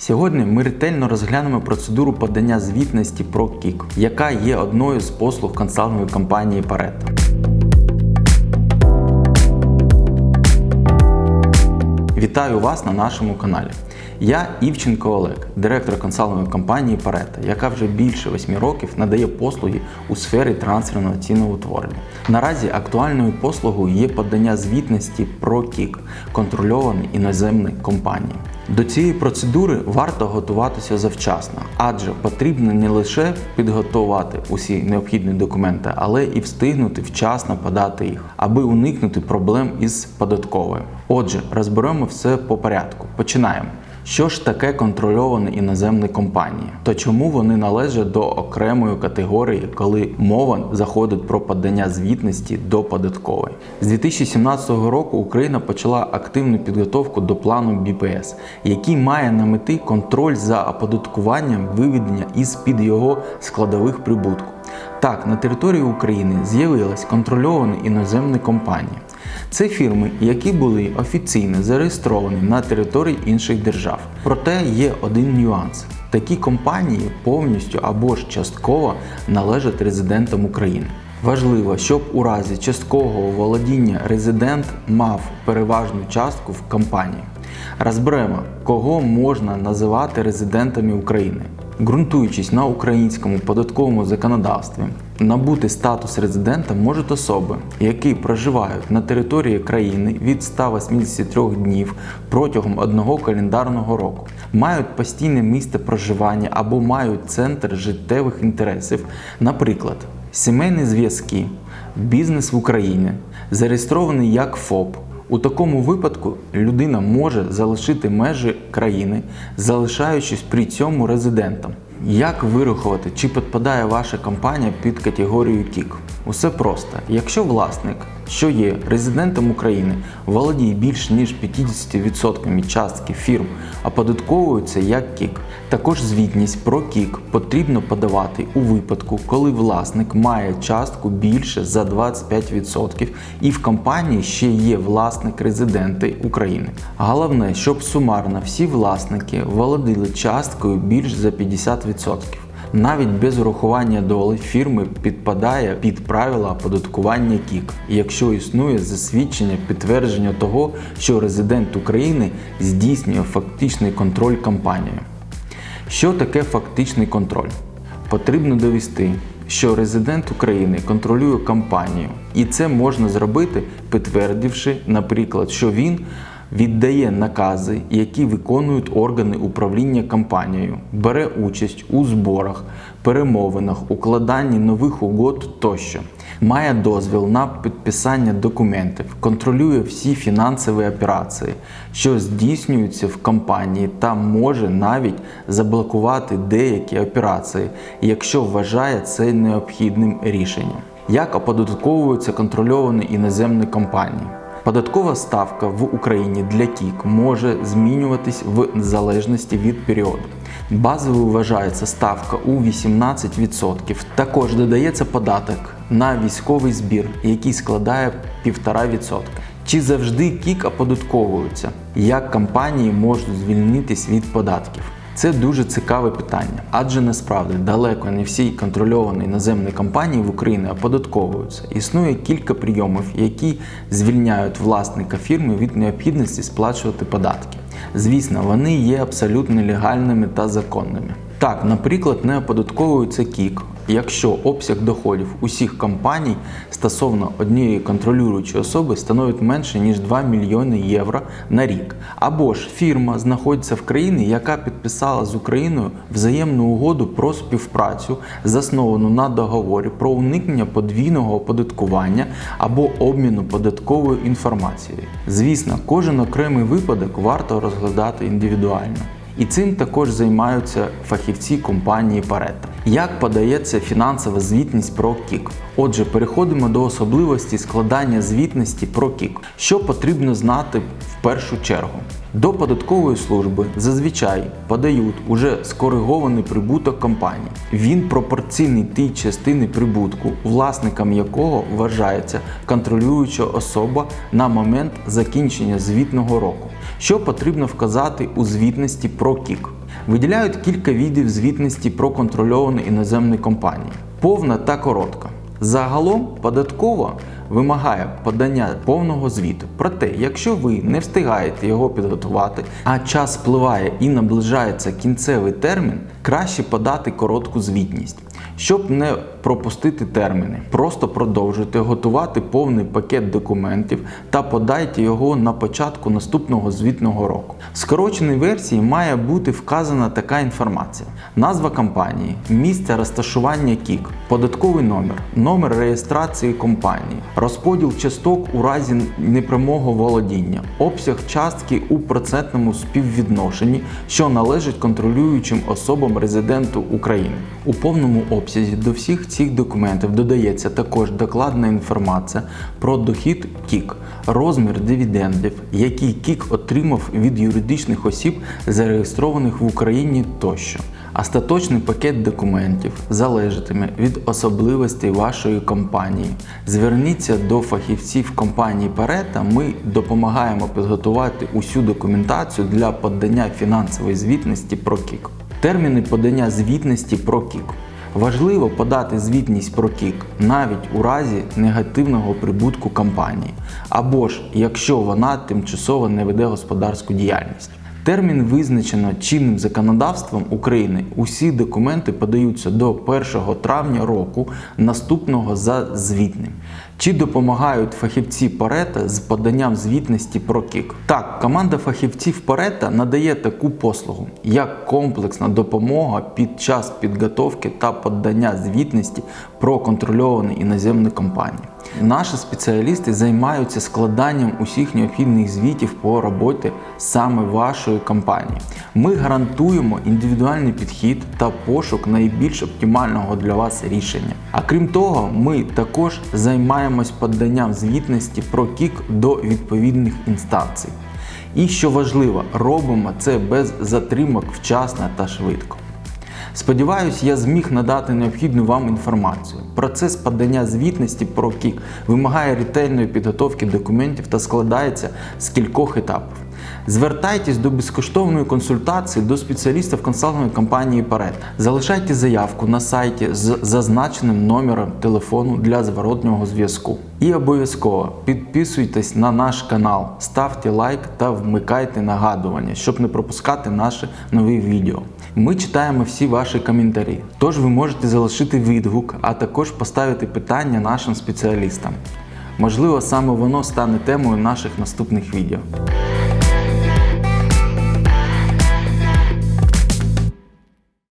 Сьогодні ми ретельно розглянемо процедуру подання звітності про КІК, яка є одною з послуг консалтингової компанії Pareto. Вітаю вас на нашому каналі. Я Івченко Олег, директор консалтингової компанії Pareto, яка вже більше 8 років надає послуги у сфері трансферного ціноутворення. Наразі актуальною послугою є подання звітності про КІК, контрольований іноземної компанії. До цієї процедури варто готуватися завчасно, адже потрібно не лише підготувати усі необхідні документи, але і встигнути вчасно подати їх, аби уникнути проблем із податковою. Отже, розберемо все по порядку. Починаємо. Що ж таке контрольовані іноземні компанії? То чому вони належать до окремої категорії, коли мова заходить про подання звітності до податкової? З 2017 року Україна почала активну підготовку до плану БПС, який має на меті контроль за оподаткуванням виведення із під його складових прибутку. Так, на території України з'явились контрольовані іноземні компанії. Це фірми, які були офіційно зареєстровані на території інших держав. Проте є один нюанс: такі компанії повністю або ж частково належать резидентам України. Важливо, щоб у разі часткового володіння резидент мав переважну частку в компанії. Розберемо, кого можна називати резидентами України. Ґрунтуючись на українському податковому законодавстві, набути статус резидента можуть особи, які проживають на території країни від 183 днів протягом одного календарного року, мають постійне місце проживання або мають центр життєвих інтересів, наприклад, сімейні зв'язки, бізнес в Україні, зареєстрований як ФОП. У такому випадку людина може залишити межі країни, залишаючись при цьому резидентом. Як вирахувати, чи підпадає ваша компанія під категорію КІК? Усе просто. Якщо власник, що є резидентом України, володіє більш ніж 50% частки фірм, оподатковується як КІК. Також звітність про КІК потрібно подавати у випадку, коли власник має частку більше за 25% і в компанії ще є власник резиденти України. Головне, щоб сумарно всі власники володіли часткою більш за 50%. Навіть без урахування доли фірми підпадає під правила оподаткування КІК, якщо існує засвідчення підтвердження того, що резидент України здійснює фактичний контроль компанією. Що таке фактичний контроль? Потрібно довести, що резидент України контролює компанію, і це можна зробити, підтвердивши, наприклад, що він віддає накази, які виконують органи управління компанією, бере участь у зборах, перемовинах, укладанні нових угод тощо. Має дозвіл на підписання документів, контролює всі фінансові операції, що здійснюються в компанії, та може навіть заблокувати деякі операції, якщо вважає це необхідним рішенням. Як оподатковуються контрольовані іноземні компанії? Податкова ставка в Україні для КІК може змінюватись в залежності від періоду. Базовою вважається ставка у 18%. Також додається податок на військовий збір, який складає 1,5%. Чи завжди КІК оподатковуються? Як компанії можуть звільнитись від податків? Це дуже цікаве питання, адже насправді далеко не всі контрольовані іноземні компанії в Україні оподатковуються. Існує кілька прийомів, які звільняють власника фірми від необхідності сплачувати податки. Звісно, вони є абсолютно легальними та законними. Так, наприклад, не оподатковується КІК, якщо обсяг доходів усіх компаній стосовно однієї контролюючої особи становить менше ніж 2 мільйони євро на рік. Або ж фірма знаходиться в країні, яка підписала з Україною взаємну угоду про співпрацю, засновану на договорі про уникнення подвійного оподаткування або обміну податковою інформацією. Звісно, кожен окремий випадок варто розглядати індивідуально. І цим також займаються фахівці компанії Pareto. Як подається фінансова звітність про КІК? Отже, переходимо до особливості складання звітності про КІК. Що потрібно знати в першу чергу? До податкової служби зазвичай подають уже скоригований прибуток компанії. Він пропорційний тій частини прибутку, власником якого вважається контролююча особа на момент закінчення звітного року. Що потрібно вказати у звітності про КІК? Виділяють кілька видів звітності про контрольовані іноземні компанії: повна та коротка. Загалом податкова вимагає подання повного звіту. Проте, якщо ви не встигаєте його підготувати, а час спливає і наближається кінцевий термін, краще подати коротку звітність. Щоб не пропустити терміни, просто продовжуйте готувати повний пакет документів та подайте його на початку наступного звітного року. В скороченій версії має бути вказана така інформація: назва компанії, місце розташування КІК, податковий номер, номер реєстрації компанії, розподіл часток у разі непрямого володіння, обсяг частки у процентному співвідношенні, що належить контролюючим особам резиденту України. У повному обсязі до всіх цих документів додається також докладна інформація про дохід КІК, розмір дивідендів, який КІК отримав від юридичних осіб, зареєстрованих в Україні тощо. Остаточний пакет документів залежатиме від особливостей вашої компанії. Зверніться до фахівців компанії Парета. Ми допомагаємо підготувати усю документацію для подання фінансової звітності про КІК. Терміни подання звітності про КІК. Важливо подати звітність про КІК навіть у разі негативного прибутку компанії, або ж якщо вона тимчасово не веде господарську діяльність. Термін визначено чинним законодавством України. Усі документи подаються до 1 травня року, наступного за звітним. Чи допомагають фахівці Парета з поданням звітності про КІК? Так, команда фахівців Парета надає таку послугу, як комплексна допомога під час підготовки та подання звітності про контрольовані іноземні компанії. Наші спеціалісти займаються складанням усіх необхідних звітів по роботі саме вашої компанії. Ми гарантуємо індивідуальний підхід та пошук найбільш оптимального для вас рішення. А крім того, ми також займаємось поданням звітності про КІК до відповідних інстанцій. І що важливо, робимо це без затримок вчасно та швидко. Сподіваюсь, я зміг надати необхідну вам інформацію. Процес подання звітності про КІК вимагає ретельної підготовки документів та складається з кількох етапів. Звертайтесь до безкоштовної консультації до спеціалістів консалтингової компанії Парет. Залишайте заявку на сайті з зазначеним номером телефону для зворотнього зв'язку. І обов'язково підписуйтесь на наш канал, ставте лайк та вмикайте нагадування, щоб не пропускати наші нові відео. Ми читаємо всі ваші коментарі, тож ви можете залишити відгук, а також поставити питання нашим спеціалістам. Можливо, саме воно стане темою наших наступних відео.